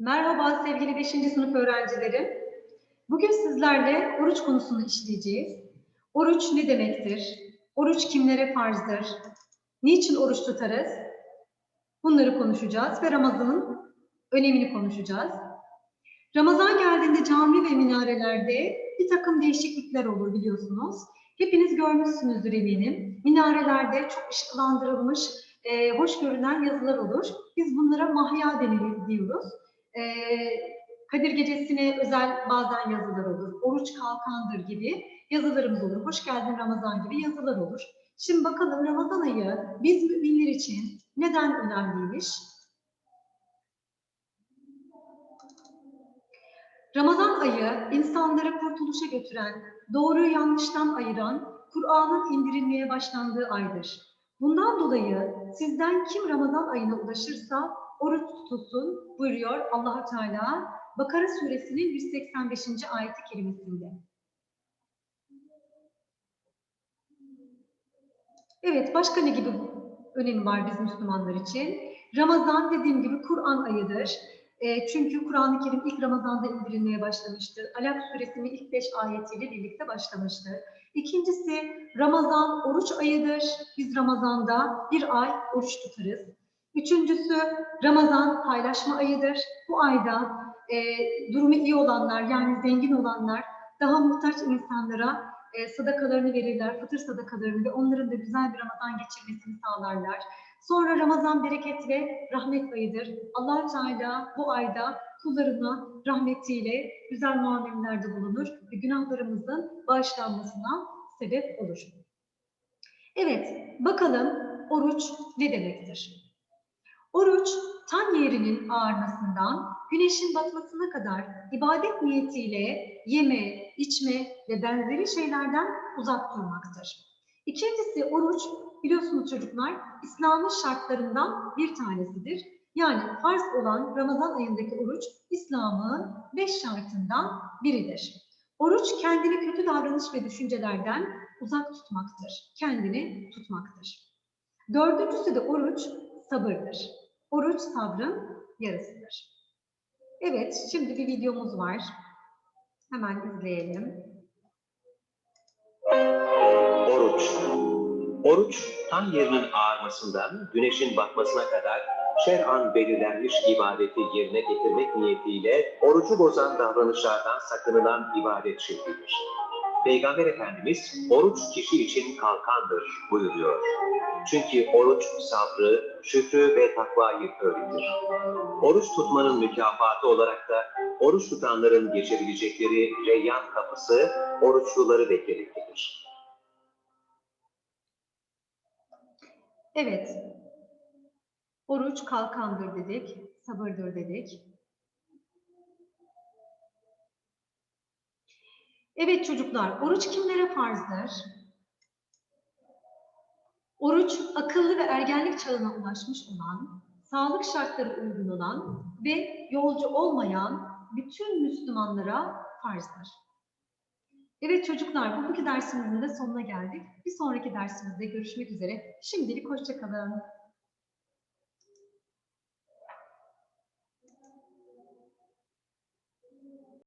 Merhaba sevgili 5. sınıf öğrencilerim. Bugün sizlerle oruç konusunu işleyeceğiz. Oruç ne demektir? Oruç kimlere farzdır? Niçin oruç tutarız? Bunları konuşacağız ve Ramazan'ın önemini konuşacağız. Ramazan geldiğinde cami ve minarelerde bir takım değişiklikler olur biliyorsunuz. Hepiniz görmüşsünüzdür eminim. Minarelerde çok ışıklandırılmış, e, hoş görünen yazılar olur. Biz bunlara mahya denir diyoruz. E, Kadir Gecesi'ne özel bazen yazılar olur. Oruç kalkandır gibi yazılarımız olur. Hoş geldin Ramazan gibi yazılar olur. Şimdi bakalım Ramazan ayı biz müminler için neden önemliymiş? Ramazan ayı insanları kurtuluşa götüren, doğruyu yanlıştan ayıran, Kur'an'ın indirilmeye başlandığı aydır. Bundan dolayı sizden kim Ramazan ayına ulaşırsa oruç tutulsun buyuruyor allah Teala Bakara suresinin 185. ayeti kerimesinde. Evet, başka ne gibi önemi var biz Müslümanlar için? Ramazan dediğim gibi Kur'an ayıdır. Çünkü Kur'an-ı Kerim ilk Ramazan'da indirilmeye başlamıştır. Alak suresinin ilk beş ayetiyle birlikte başlamıştır. İkincisi Ramazan oruç ayıdır. Biz Ramazan'da bir ay oruç tutarız. Üçüncüsü Ramazan paylaşma ayıdır. Bu ayda e, durumu iyi olanlar yani zengin olanlar daha muhtaç insanlara e, sadakalarını verirler, fıtır sadakalarını ve onların da güzel bir Ramazan geçirmesini sağlarlar. Sonra Ramazan bereket ve rahmet ayıdır. allah Teala bu ayda kullarına rahmetiyle güzel muamelelerde bulunur ve günahlarımızın bağışlanmasına sebep olur. Evet, bakalım oruç ne demektir? Oruç, tan yerinin ağarmasından güneşin batmasına kadar ibadet niyetiyle yeme, içme ve benzeri şeylerden uzak durmaktır. İkincisi oruç, biliyorsunuz çocuklar, İslam'ın şartlarından bir tanesidir. Yani farz olan Ramazan ayındaki oruç İslam'ın beş şartından biridir. Oruç kendini kötü davranış ve düşüncelerden uzak tutmaktır. Kendini tutmaktır. Dördüncüsü de oruç sabırdır. Oruç sabrın yarısıdır. Evet, şimdi bir videomuz var. Hemen izleyelim. Oruç. Tan yerinin ağarmasından güneşin batmasına kadar şer'an belirlenmiş ibadeti yerine getirmek niyetiyle orucu bozan davranışlardan sakınılan ibadet şeklidir. Peygamber Efendimiz, oruç kişi için kalkandır buyuruyor. Çünkü oruç sabrı, şükrü ve takvayı öğretir. Oruç tutmanın mükafatı olarak da oruç tutanların geçebilecekleri reyyan kapısı oruçluları beklemektedir. Evet, oruç kalkandır dedik, sabırdır dedik. Evet çocuklar, oruç kimlere farzdır? Oruç, akıllı ve ergenlik çağına ulaşmış olan, sağlık şartları uygun olan ve yolcu olmayan bütün Müslümanlara farzdır. Evet çocuklar, bugünkü dersimizin de sonuna geldik. Bir sonraki dersimizde görüşmek üzere. Şimdilik hoşçakalın.